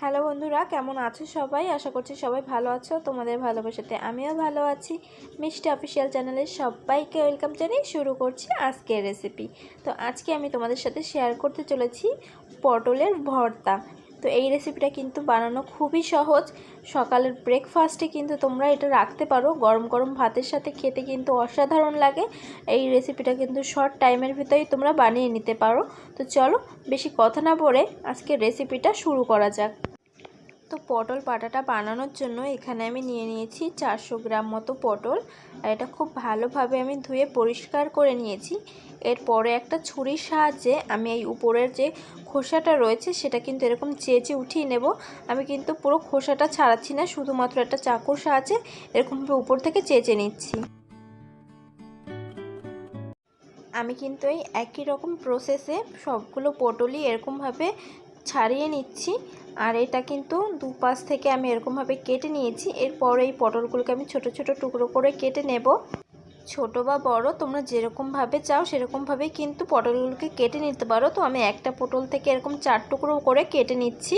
Hello বন্ধুরা, কেমন আছো সবাই? আশা করছি সবাই ভালো আছো, তোমাদের ভালোবাসাতে আমিও ভালো আছি। মিষ্টি অফিসিয়াল চ্যানেলের সবাইকে ওয়েলকাম জানিয়ে শুরু করছি আজকের রেসিপি তো আজকে আমি তোমাদের সাথে শেয়ার করতে চলেছি পটলের ভর্তা। তো এই রেসিপিটা কিন্তু বানানো খুবই সহজ। সকালের ব্রেকফাস্টে কিন্তু তোমরা এটা রাখতে পারো। গরম গরম ভাতের সাথে খেতে কিন্তু অসাধারণ লাগে। এই রেসিপিটা কিন্তু শর্ট টাইমের ভিতরেই তোমরা বানিয়ে নিতে পারো। তো চলো, বেশি কথা না পড়ে আজকে রেসিপিটা শুরু করা যাক। তো পটল পাটাটা বানানোর জন্য এখানে আমি নিয়ে নিয়েছি চারশো গ্রাম মতো পটল। আর এটা খুব ভালোভাবে আমি ধুয়ে পরিষ্কার করে নিয়েছি। এরপরে একটা ছুরির সাহায্যে আমি এই উপরের যে খোসাটা রয়েছে সেটা কিন্তু এরকম চেঁচে উঠিয়ে নেব। আমি কিন্তু পুরো খোসাটা ছাড়াচ্ছি না, শুধুমাত্র একটা চাকুর সাহায্যে এরকমভাবে উপর থেকে চেঁচে নিচ্ছি। আমি কিন্তু এই একই রকম প্রসেসে সবগুলো পটলই এরকমভাবে ছাড়িয়ে নিচ্ছি। আর এটা কিন্তু দুপাশ থেকে আমি এরকমভাবে কেটে নিয়েছি। এরপর এই পটলগুলোকে আমি ছোট ছোট টুকরো করে কেটে নেব। ছোট বা বড়, তোমরা যেরকমভাবে চাও সেরকমভাবেই কিন্তু পটলগুলোকে কেটে নিতে পারো। তো আমি একটা পটল থেকে এরকম চার টুকরো করে কেটে নিচ্ছি।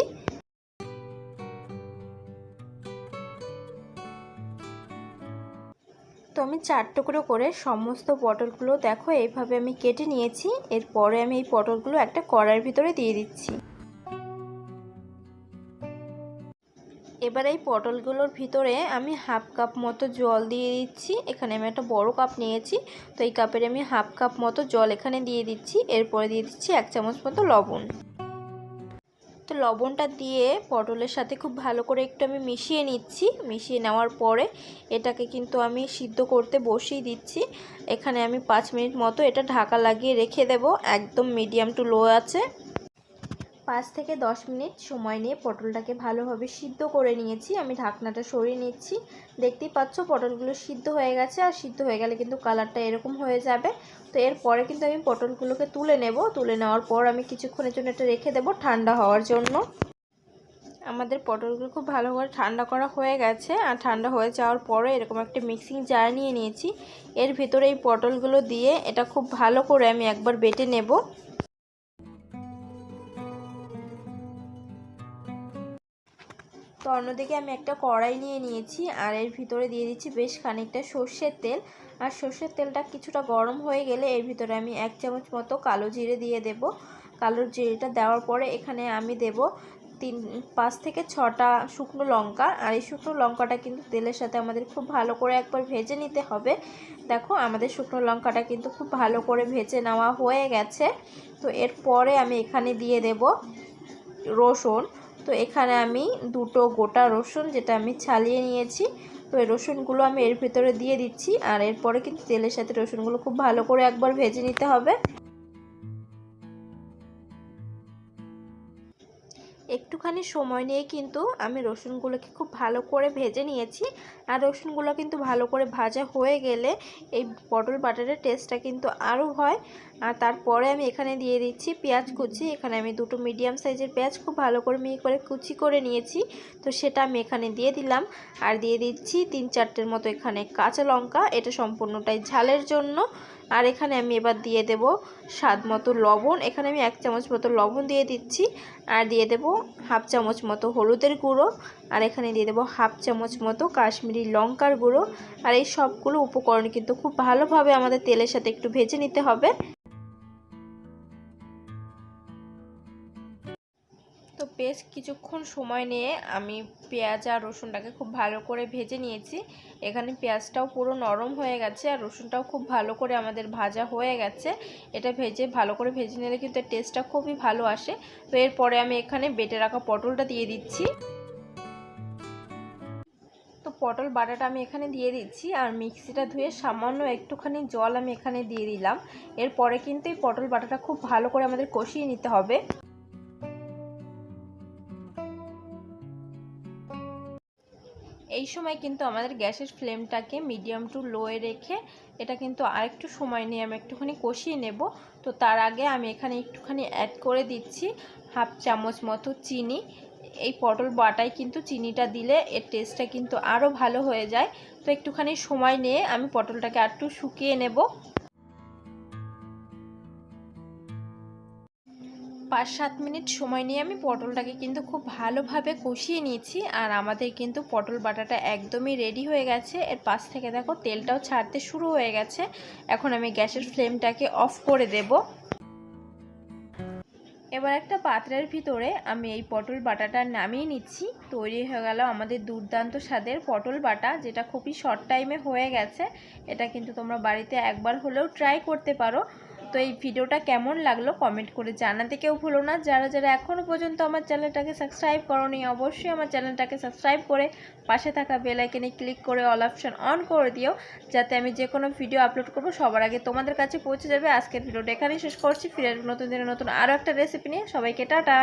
তো আমি চার টুকরো করে সমস্ত পটলগুলো দেখো, এইভাবে আমি কেটে নিয়েছি। এরপরে আমি এই পটলগুলো একটা কড়ার ভিতরে দিয়ে দিচ্ছি। এবার এই পটলগুলোর ভিতরে আমি হাফ কাপ মতো জল দিয়ে দিচ্ছি। এখানে আমি একটা বড় কাপ নিয়েছি। তো এই কাপের আমি হাফ কাপ মতো জল এখানে দিয়ে দিচ্ছি। এরপরে দিয়ে দিচ্ছি এক চামচ মতো লবণ। তো লবণটা দিয়ে পটলের সাথে খুব ভালো করে একটু আমি মিশিয়ে নিচ্ছি। মিশিয়ে নেওয়ার পরে এটাকে কিন্তু আমি সিদ্ধ করতে বসিয়ে দিচ্ছি। এখানে আমি পাঁচ মিনিট মতো এটা ঢাকা লাগিয়ে রেখে দেব। একদম মিডিয়াম টু লো আছে। পাঁচ থেকে দশ মিনিট সময় নিয়ে পটলটাকে ভালোভাবে সিদ্ধ করে নিয়েছি। আমি ঢাকনাটা সরিয়ে নিচ্ছি। দেখতেই পাচ্ছ পটলগুলো সিদ্ধ হয়ে গেছে। আর সিদ্ধ হয়ে গেলে কিন্তু কালারটা এরকম হয়ে যাবে। তো এরপরে কিন্তু আমি পটলগুলোকে তুলে নেব। তুলে নেওয়ার পর আমি কিছুক্ষণের জন্য এটা রেখে দেব ঠান্ডা হওয়ার জন্য। আমাদের পটলগুলো খুব ভালো করে ঠান্ডা করা হয়ে গেছে। আর ঠান্ডা হয়ে যাওয়ার পরে এরকম একটা মিক্সিং জার নিয়ে নিয়েছি। এর ভিতরে এই পটলগুলো দিয়ে এটা খুব ভালো করে আমি একবার বেটে নেব। তো অন্যদিকে আমি একটা কড়াই নিয়ে নিয়েছি আর এর ভিতরে দিয়ে দিচ্ছি বেশ খানিকটা সর্ষের তেল। আর সর্ষের তেলটা কিছুটা গরম হয়ে গেলে এর ভিতরে আমি এক চামচ মতো কালো জিরে দিয়ে দেব। কালো জিরেটা দেওয়ার পরে এখানে আমি দেব তিন, পাঁচ থেকে ছটা শুকনো লঙ্কা। আর এই শুকনো লঙ্কাটা কিন্তু তেলের সাথে আমাদের খুব ভালো করে একবার ভেজে নিতে হবে। দেখো, আমাদের শুকনো লঙ্কাটা কিন্তু খুব ভালো করে ভেজে নেওয়া হয়ে গেছে। তো এরপরে আমি এখানে দিয়ে দেব রসুন। তো এখানে আমি দুটো গোটা রসুন যেটা আমি ছালিয়ে নিয়েছি। তো এই রসুনগুলো আমি এর ভেতরে দিয়ে দিচ্ছি। আর এরপরে কিন্তু তেলের সাথে রসুনগুলো খুব ভালো করে একবার ভেজে নিতে হবে। একটুখানি সময় নিয়ে কিন্তু আমি রসুনগুলোকে খুব ভালো করে ভেজে নিয়েছি। আর রসুনগুলো কিন্তু ভালো করে ভাজা হয়ে গেলে এই পটল বাটারের টেস্টটা কিন্তু আরও হয়। আর তারপরে আমি এখানে দিয়ে দিচ্ছি পেঁয়াজ কুচি। এখানে আমি দুটো মিডিয়াম সাইজের পেঁয়াজ খুব ভালো করে মিহি করে কুচি করে নিয়েছি। তো সেটা আমি এখানে দিয়ে দিলাম। আর দিয়ে দিচ্ছি তিন চারটের মতো এখানে কাঁচা লঙ্কা। এটা সম্পূর্ণটাই ঝালের জন্য। আর এখানে আমি এবার দিয়ে দেব স্বাদ মতো লবণ। এখানে আমি এক চামচ মতো লবণ দিয়ে দিচ্ছি। আর দিয়ে দেব হাফ চামচ মতো হলুদের গুঁড়ো, আর এখানে দিয়ে দেবো হাফ চামচ মতো কাশ্মীরি লঙ্কার গুঁড়ো। আর এই সবগুলো উপকরণ কিন্তু খুব ভালোভাবে আমাদের তেলের সাথে একটু ভেজে নিতে হবে। বেশ কিছুক্ষণ সময় নিয়ে আমি পেঁয়াজ আর রসুনটাকে খুব ভালো করে ভেজে নিয়েছি। এখানে পেঁয়াজটাও পুরো নরম হয়ে গেছে আর রসুনটাও খুব ভালো করে আমাদের ভাজা হয়ে গেছে। এটা ভেজে ভালো করে ভেজে নিলে কিন্তু টেস্টটা খুবই ভালো আসে। তো এরপরে আমি এখানে বেটে রাখা পটলটা দিয়ে দিচ্ছি। তো পটল বাটাটা আমি এখানে দিয়ে দিচ্ছি আর মিক্সিটা ধুয়ে সামান্য একটুখানি জল আমি এখানে দিয়ে দিলাম। এরপরে কিন্তু এই পটল বাটাটা খুব ভালো করে আমাদের কষিয়ে নিতে হবে। এই সময় কিন্তু আমাদের গ্যাসের ফ্লেমটাকে মিডিয়াম টু লোয়ে রেখে এটা কিন্তু আরেকটু সময় নিয়ে আমি একটুখানি কষিয়ে নেব। তো তার আগে আমি এখানে একটুখানি অ্যাড করে দিচ্ছি হাফ চামচ মতো চিনি। এই পটল বাটায় কিন্তু চিনিটা দিলে এর টেস্টটা কিন্তু আরও ভালো হয়ে যায়। তো একটুখানি সময় নিয়ে আমি পটলটাকে আরটু শুকিয়ে নেব। পাঁচ সাত মিনিট সময় নিয়ে আমি পটলটাকে কিন্তু খুব ভালোভাবে কষিয়ে নিয়েছি আর আমাদের কিন্তু পটল বাটাটা একদমই রেডি হয়ে গেছে। এর পাশ থেকে দেখো তেলটাও ছাড়তে শুরু হয়ে গেছে। এখন আমি গ্যাসের ফ্লেমটাকে অফ করে দেব। এবার একটা পাত্রের ভিতরে আমি এই পটল বাটাটা নামিয়ে নিচ্ছি। তৈরি হয়ে গেল আমাদের দুর্দান্ত স্বাদের পটল বাটা, যেটা খুবই শর্ট টাইমে হয়ে গেছে। এটা কিন্তু তোমরা বাড়িতে একবার হলেও ট্রাই করতে পারো। তো এই ভিডিওটা কেমন লাগল কমেন্ট করে জানাতে কেউ ভুলো না। যারা যারা এখনও পর্যন্ত আমার চ্যানেলটাকে সাবস্ক্রাইব করনি, অবশ্যই আমার চ্যানেলটাকে সাবস্ক্রাইব করে পাশে থাকা বেলাইকেনে ক্লিক করে অল অপশান অন করে দিও, যাতে আমি যে কোনো ভিডিও আপলোড করব সবার আগে তোমাদের কাছে পৌঁছে যাবে। আজকের ভিডিওটা এখানেই শেষ করছি। ফিরে নতুন দিনে নতুন আরও একটা রেসিপি নিয়ে। সবাইকে টাটা!